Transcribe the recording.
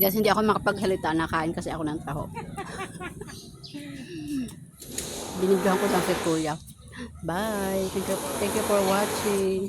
Guys, hindi ako makapaghalita. Nakain kasi ako ng taho. Binigyan ko lang si kuya. Bye. Thank you, thank you for watching.